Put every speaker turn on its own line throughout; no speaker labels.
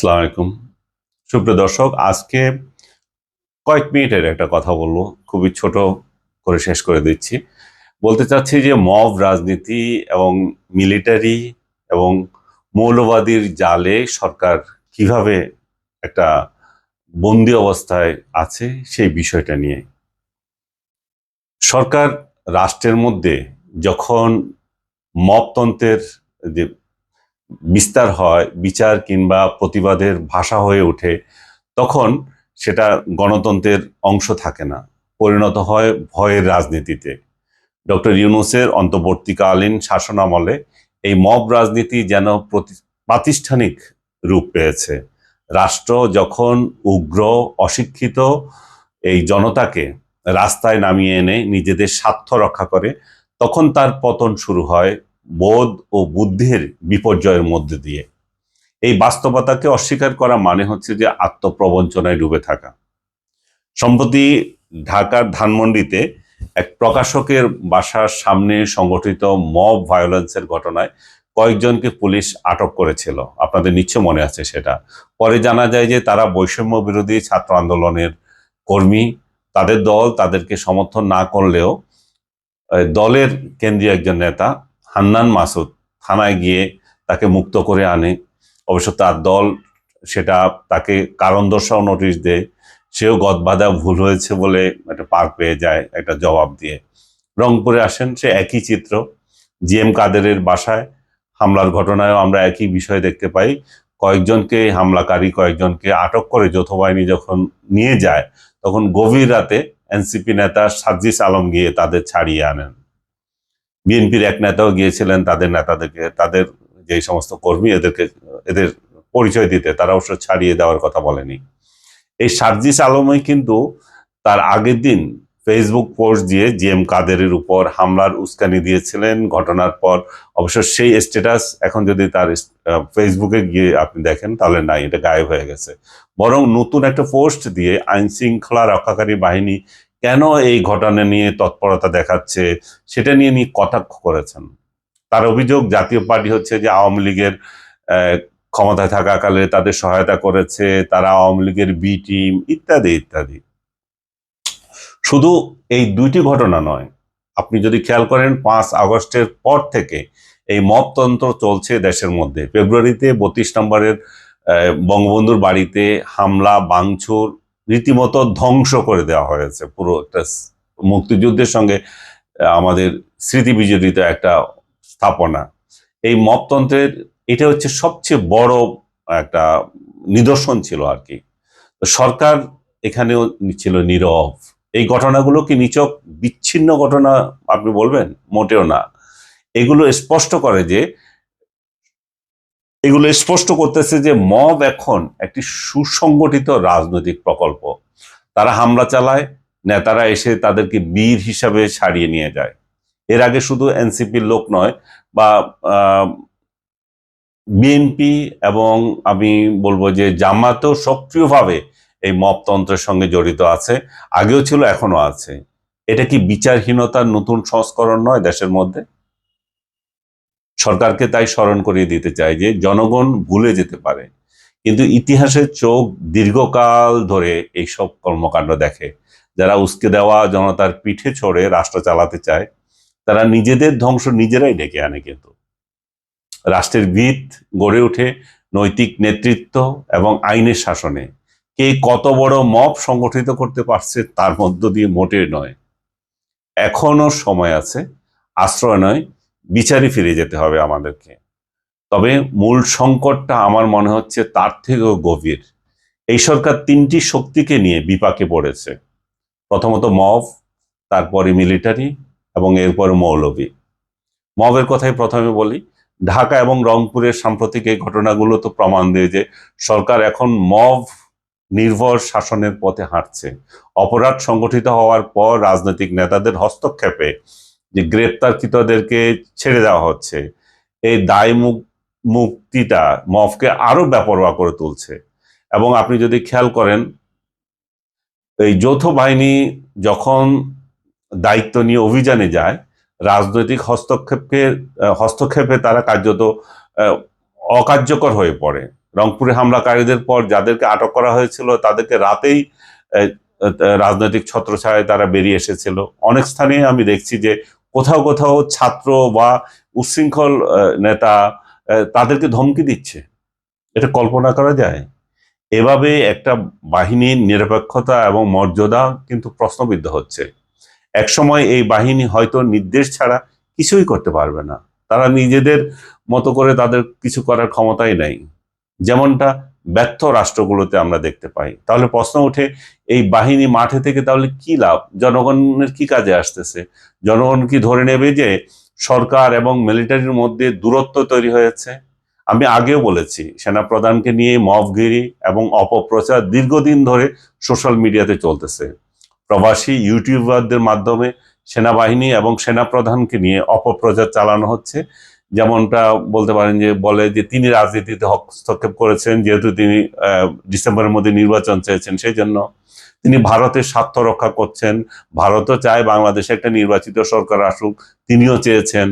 আসসালামু আলাইকুম। সুপ্রিয় দর্শক, আজকে কয়েক মিনিটের একটা কথা বলব। খুবই ছোট করে শেষ করে দিচ্ছি। বলতে চাচ্ছি যে মব রাজনীতি এবং মিলিটারি এবং মৌলবাদীর জালে সরকার কীভাবে একটা বন্দি অবস্থায় আছে সেই বিষয়টা নিয়ে। সরকার রাষ্ট্রের মধ্যে যখন মবতন্ত্রের যে বিস্তার হয়, বিচার কিংবা প্রতিবাদের ভাষা হয়ে ওঠে, তখন সেটা গণতন্ত্রের অংশ থাকে না। পরিণত হয় ভয়ের রাজনীতিতে। ডক্টর ইউনুসের অন্তর্বর্তীকালীন শাসনামলে এই মব রাজনীতি যেন প্রতি- প্রাতিষ্ঠানিক রূপ পেয়েছে। রাষ্ট্র যখন উগ্র, অশিক্ষিত এই জনতাকে রাস্তায় নামিয়ে এনে নিজেদের স্বার্থ রক্ষা করে, তখন তার পতন শুরু হয় বোধ ও বুদ্ধির বিপর্যয়ের মধ্যে দিয়ে। এই বাস্তবতাকে অস্বীকার করা মানে হচ্ছে যে আত্মপ্রবঞ্চনায় ডুবে থাকা। সম্প্রতি ঢাকার ধানমন্ডিতে এক প্রকাশকের বাসার সামনে সংগঠিত মব ভায়োলেন্সের ঘটনায় কয়েকজনকে পুলিশ আটক করেছিল। আপনাদের নিশ্চয় মনে আছে সেটা। পরে জানা যায় যে তারা বৈষম্য বিরোধী ছাত্র আন্দোলনের কর্মী। তাদের দল তাদেরকে সমর্থন না করলেও দলের কেন্দ্রীয় একজন নেতা হান্নান মাসুদ থানায় গিয়ে তাকে মুক্ত করে আনে। অবশ্য তার দল সেটা তাকে কারণ দর্শাও নোটিশ দেয়। সেও গদবাধা ভুল হয়েছে বলে একটা পার পেয়ে যায় একটা জবাব দিয়ে। রংপুরে আসেন সে একই চিত্র, জি এম কাদেরের বাসায়। হামলার ঘটনায়ও আমরা একই বিষয় দেখতে পাই। কয়েকজনকে হামলাকারী, কয়েকজনকে আটক করে যৌথ বাহিনী যখন নিয়ে যায়, তখন গভীর রাতে এনসিপি নেতা সার্জিস আলম গিয়ে তাদের ছাড়িয়ে আনেন। বিএনপির এক নেতাও গিয়েছিলেন, তাদের নেতাদেরকে, তাদের যে সমস্ত কর্মী এদেরকে, এদের পরিচয় দিতে, তারা অবশ্য ছাড়িয়ে দেওয়ার কথা বলেনি। এই সার্জিস আলমে কিন্তু তার আগের দিন ফেসবুক পোস্ট দিয়ে জি এম কাদেরের উপর হামলার উস্কানি দিয়েছিলেন। ঘটনার পর অবশ্য সেই স্ট্যাটাস এখন যদি তার ফেসবুকে গিয়ে আপনি দেখেন, তাহলে নাই, এটা গায়েব হয়ে গেছে। বরং নতুন একটা পোস্ট দিয়ে আইন শৃঙ্খলা রক্ষাকারী বাহিনী কেন এই ঘটনা নিয়ে তৎপরতা দেখাচ্ছে? সেটা নিয়ে নিয়ে কটাক্ষ করেছেন? তার অভিযোগ, জাতীয় পার্টি হচ্ছে যে আওয়ামী লীগের ক্ষমতায় থাকাকালে তাদের সহায়তা করেছে, তারা আওয়ামী লীগের বি টিম ইত্যাদি ইত্যাদি। শুধু এই দুইটি ঘটনা নয়, আপনি যদি খেয়াল করেন, পাঁচ আগস্টের পর থেকে এই মপতন্ত্র চলছে দেশের মধ্যে। ফেব্রুয়ারিতে বত্রিশ নম্বরের বঙ্গবন্ধুর বাড়িতে হামলা বাংচুর রীতিমতো ধ্বংস করে দেওয়া হয়েছে পুরো একটা মুক্তিযুদ্ধের সঙ্গে আমাদের স্মৃতি বিজড়িত একটা স্থাপনা। এই মপতন্ত্রের, এটা হচ্ছে সবচেয়ে বড় একটা নিদর্শন ছিল আর কি। সরকার এখানেও ছিল নীরব। এই ঘটনাগুলো কি নিচক বিচ্ছিন্ন ঘটনা আপনি বলবেন? মোটেও না। এগুলো স্পষ্ট করে যে এগুলো স্পষ্ট করতেছে যে মব এখন একটি সুসংগঠিত রাজনৈতিক প্রকল্প। তারা হামলা চালায়, নেতারা এসে তাদেরকে বীর হিসাবে ছাড়িয়ে নিয়ে যায়। এর আগে শুধু এনসিপির লোক নয়, বা বিএনপি এবং আমি বলব যে জামাতও সক্রিয়ভাবে এই মপতন্ত্রের সঙ্গে জড়িত আছে, আগেও ছিল এখনও আছে। এটা কি বিচারহীনতার নতুন সংস্করণ নয় দেশের মধ্যে? সরকারকে তাই স্মরণ করিয়ে দিতে চাই যে জনগণ ভুলে যেতে পারে। কিন্তু ইতিহাসের চোখ দীর্ঘকাল ধরে এইসব কর্মকাণ্ড দেখে। যারা উস্কে দেওয়া জনতার পিঠে চড়ে রাষ্ট্র চালাতে চায়, তারা নিজেদের ধ্বংস নিজেরাই ডেকে আনে কিন্তু। রাষ্ট্রের ভিত গড়ে ওঠে নৈতিক নেতৃত্ব এবং আইনের শাসনে। কে কত বড় মব সংগঠিত করতে পারছে তার মধ্য দিয়ে মোটে নয়। এখনও সময় আছে, আশ্রয় নয় বিচারে ফিরে যেতে হবে আমাদেরকে। তবে মূল সংকটটা আমার মনে হচ্ছে তার থেকেও গভীর। এই সরকার তিনটি শক্তিকে নিয়ে বিপাকে পড়েছে। প্রথমত মব, তারপরে মিলিটারি এবং এরপরে মৌলবী মবের কথাই প্রথমে বলি, ঢাকা এবং রংপুরের সাম্প্রতিক এই ঘটনাগুলো তো প্রমাণ দেয় যে সরকার এখন মব নির্ভর শাসনের পথে হাঁটছে। অপরাধ সংগঠিত হওয়ার পর রাজনৈতিক নেতাদের হস্তক্ষেপে যে গ্রেপ্তারকৃতদেরকে ছেড়ে দেওয়া হচ্ছে। এই দায় মুক- মুক্তিটা মফকে আরও বেপরোয়া করে তুলছে। এবং আপনি যদি খেয়াল করেন, এই যৌথ বাহিনী যখন দায়িত্ব নিয়ে অভিযানে যায়, রাজনৈতিক হস্তক্ষেপকে, হস্তক্ষেপে তারা কার্যত অকার্যকর হয়ে পড়ে। রংপুরে হামলাকারীদের পর যাদেরকে আটক করা হয়েছিল, তাদেরকে রাতেই রাজনৈতিক ছত্রছায়ায় তারা বেরিয়ে এসেছিল। অনেক স্থানে আমি দেখছি যে কোথাও কোথাও ছাত্র বা উচ্ছৃঙ্খল নেতা তাদেরকে ধমকি দিচ্ছে। এটা কল্পনা করা যায়। এভাবে একটা বাহিনীর নিরপেক্ষতা এবং মর্যাদা কিন্তু প্রশ্নবিদ্ধ হচ্ছে। একসময় এই বাহিনী হয়তো নির্দেশ ছাড়া কিছুই করতে পারবে না। তারা নিজেদের মতো করে তাদের কিছু করার ক্ষমতাই নাই। যেমনটা ব্যর্থ রাষ্ট্রগুলোতে আমরা দেখতে পাই। তাহলে প্রশ্ন ওঠে, এই বাহিনী মাঠে থেকে তাহলে কি লাভ? জনগণের কি কাজে আসতেছে? জনগণ কি ধরে নেবে যে সরকার এবং মিলিটারির মধ্যে দূরত্ব তৈরি হয়েছে? আমি আগেও বলেছি, সেনাপ্রধানকে নিয়ে মফগিরি এবং অপপ্রচার দীর্ঘদিন ধরে সোশ্যাল মিডিয়াতে চলতেছে। প্রবাসী ইউটিউবারদের মাধ্যমে সেনাবাহিনী এবং সেনাপ্রধানকে নিয়ে অপপ্রচার চালানো হচ্ছে। যেমনটা বলতে পারেন যে বলে যে তিনি রাজনীতিতে হস্তক্ষেপ করেছেন, যেহেতু তিনি ডিসেম্বরের মধ্যে নির্বাচন চেয়েছেন, সেই জন্য তিনি ভারতের স্বার্থ রক্ষা করছেন। ভারতও চায় বাংলাদেশে একটা নির্বাচিত সরকার আসুক, তিনিও চেয়েছেন।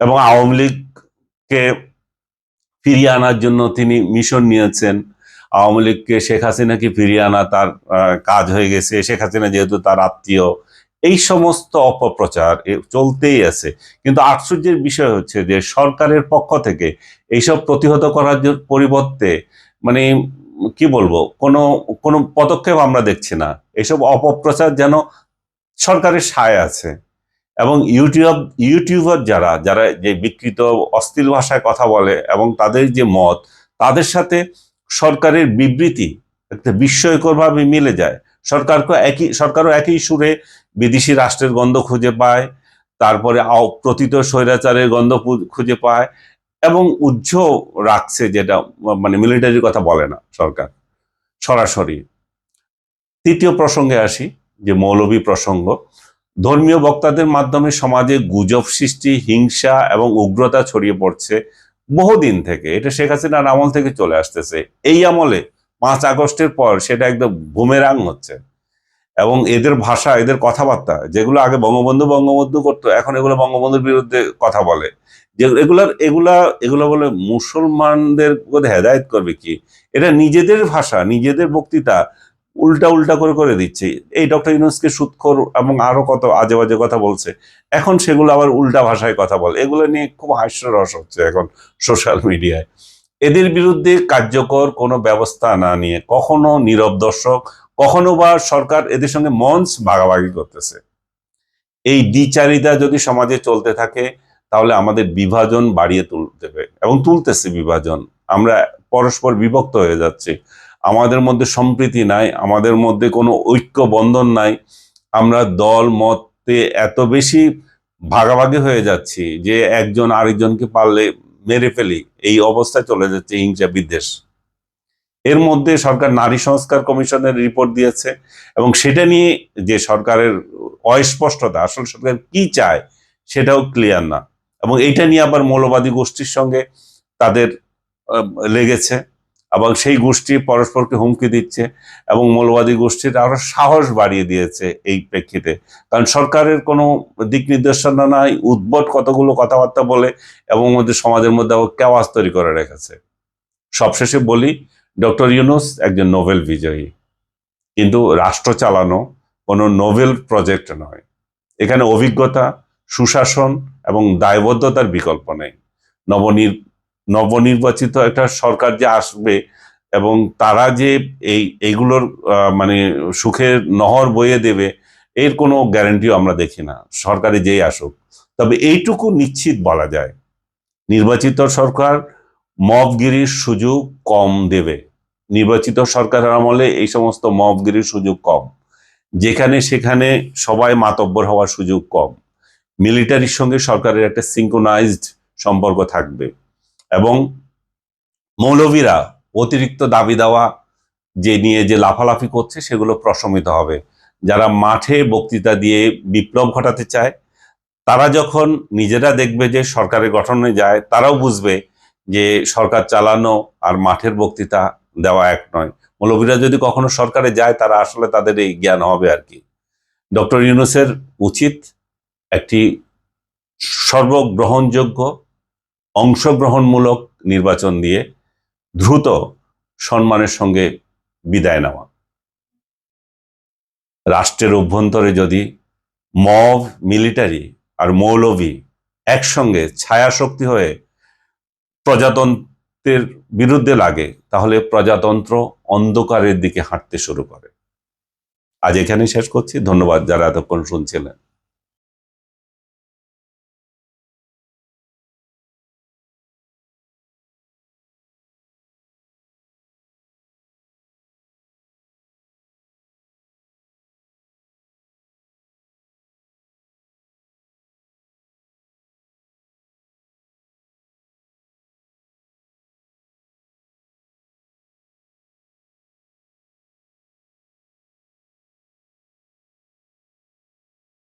এবং আওয়ামী লীগকে ফিরিয়ে আনার জন্য তিনি মিশন নিয়েছেন। আওয়ামী লীগকে শেখ হাসিনাকে ফিরিয়ে আনা তার কাজ হয়ে গেছে। শেখ হাসিনা যেহেতু তার আত্মীয় এই সমস্ত অপপ্রচার চলতেই আছে। কিন্তু আশ্চর্যের বিষয় হচ্ছে যে সরকারের পক্ষ থেকে এইসব প্রতিহত করার পরিবর্তে মানে কি বলব, কোনো কোনো পদক্ষেপ আমরা দেখছি না। এসব অপপ্রচার যেন সরকারের সায় আছে এবং ইউটিউব, ইউটিউবার যারা যারা যে বিকৃত, অশ্লীল ভাষায় কথা বলে এবং তাদের যে মত, তাদের সাথে সরকারের বিবৃতি একটা বিস্ময়করভাবে মিলে যায়। সরকারকে একই, সরকারও একই সুরে বিদেশি রাষ্ট্রের গন্ধ খুঁজে পায়, তারপরে প্রতীত স্বৈরাচারের গন্ধ খুঁজে পায়, এবং উজ্জ রাখছে যেটা মানে মিলিটারির কথা বলে না সরকার, সরাসরি। তৃতীয় প্রসঙ্গে আসি, যে মৌলবী প্রসঙ্গ, ধর্মীয় বক্তাদের মাধ্যমে সমাজে গুজব সৃষ্টি, হিংসা এবং উগ্রতা ছড়িয়ে পড়ছে বহুদিন থেকে। এটা শেখ হাসিনার আমল থেকে চলে আসতেছে। এই আমলে পাঁচ আগস্টের পর সেটা একদম বুমেরাং হচ্ছে। এবং এদের ভাষা, এদের কথাবার্তা, যেগুলো আগে বঙ্গবন্ধু বঙ্গবন্ধু করতো, এখন এগুলো বঙ্গবন্ধুর বিরুদ্ধে কথা বলে। যে এগুলার, এগুলা, এগুলো বলে মুসলমানদের হেদায়ত করবে কি? এটা নিজেদের ভাষা, নিজেদের বক্তৃতা উল্টা উল্টা করে করে দিচ্ছে। এই ডক্টর ইউনুসকে সুৎখর এবং আরও কত আজে বাজে কথা বলছে, এখন সেগুলো আবার উল্টা ভাষায় কথা বলে। এগুলো নিয়ে খুব হাস্যরস হচ্ছে এখন সোশ্যাল মিডিয়ায়। এদের বিরুদ্ধে কার্যকর কোনো ব্যবস্থা না নিয়ে কখনো নীরব দর্শক, কখনো বা সরকার এদের সঙ্গে মঞ্চ ভাগাভাগি করতেছে। এই দ্বিচারিতা যদি সমাজে চলতে থাকে, তাহলে আমাদের বিভাজন বাড়িয়ে তুলতে হবে এবং তুলতেছে বিভাজন। আমরা পরস্পর বিভক্ত হয়ে যাচ্ছি। আমাদের মধ্যে সম্প্রীতি নাই, আমাদের মধ্যে কোনো ঐক্য বন্ধন নাই। আমরা দল, মতে এত বেশি ভাগাভাগি হয়ে যাচ্ছি যে একজন আরেকজনকে পারলে মেরে ফেলি। এই অবস্থায় চলে যাচ্ছে হিংসা বিদ্বেষ। এর মধ্যে সরকার নারী সংস্কার কমিশনের রিপোর্ট দিয়েছে এবং সেটা নিয়ে যে সরকারের অস্পষ্টতা, আসল সরকার কি চায় সেটাও ক্লিয়ার না। এবং এইটা নিয়ে আবার মৌলবাদী গোষ্ঠীর সঙ্গে তাদের লেগেছে। এবং সেই গোষ্ঠী পরস্পরকে হুমকি দিচ্ছে এবং মৌলবাদী গোষ্ঠীর আরও সাহস বাড়িয়ে দিয়েছে এই প্রেক্ষিতে। কারণ সরকারের কোনো দিক নির্দেশনা নাই, উদ্ভট কতগুলো কথাবার্তা বলে এবং ওদের সমাজের মধ্যে কেওয়াজ তৈরি করে রেখেছে। সবশেষে বলি, ডক্টর ইউনুস একজন নোবেল বিজয়ী। কিন্তু রাষ্ট্র চালানো কোনো নোবেল প্রজেক্ট নয়। এখানে অভিজ্ঞতা, সুশাসন এবং দায়বদ্ধতার বিকল্প নেই। নবনির নবনির্বাচিত একটা সরকার যে আসবে এবং তারা যে এই, এইগুলোর মানে সুখের নহর বইয়ে দেবে, এর কোনো গ্যারান্টিও আমরা দেখি না, সরকারে যেই আসুক। তবে এইটুকু নিশ্চিত বলা যায়, নির্বাচিত সরকার মবগিরির সুযোগ কম দেবে। নির্বাচিত সরকারের আমলে এই সমস্ত মবগিরির সুযোগ কম। যেখানে সেখানে সবাই মাতব্বর হওয়ার সুযোগ কম। মিলিটারির সঙ্গে সরকারের একটা সিঙ্কোনাইজড সম্পর্ক থাকবে। এবং মৌলবীরা অতিরিক্ত দাবি দেওয়া যে নিয়ে যে লাফালাফি করছে, সেগুলো প্রশমিত হবে। যারা মাঠে বক্তৃতা দিয়ে বিপ্লব ঘটাতে চায়, তারা যখন নিজেরা দেখবে যে সরকারের গঠনে যায়, তারাও বুঝবে যে সরকার চালানো আর মাঠের বক্তৃতা দেওয়া এক নয়। মৌলবীরা যদি কখনো সরকারে যায়, তারা আসলে তাদের এই জ্ঞান হবে আর কি। ডক্টর ইউনুসের উচিত একটি সর্বগ্রহণযোগ্য অংশগ্রহণমূলক নির্বাচন দিয়ে দ্রুত সম্মানের সঙ্গে বিদায় নেওয়া। রাষ্ট্রের অভ্যন্তরে যদি মব, মিলিটারি আর মৌলভী একসঙ্গে ছায়াশক্তি হয়ে প্রজাতন্ত্রের বিরুদ্ধে লাগে, তাহলে প্রজাতন্ত্র অন্ধকারের দিকে হাঁটতে শুরু করে। আজ এখানে শেষ করছি। ধন্যবাদ যারা এতক্ষণ শুনছিলেন।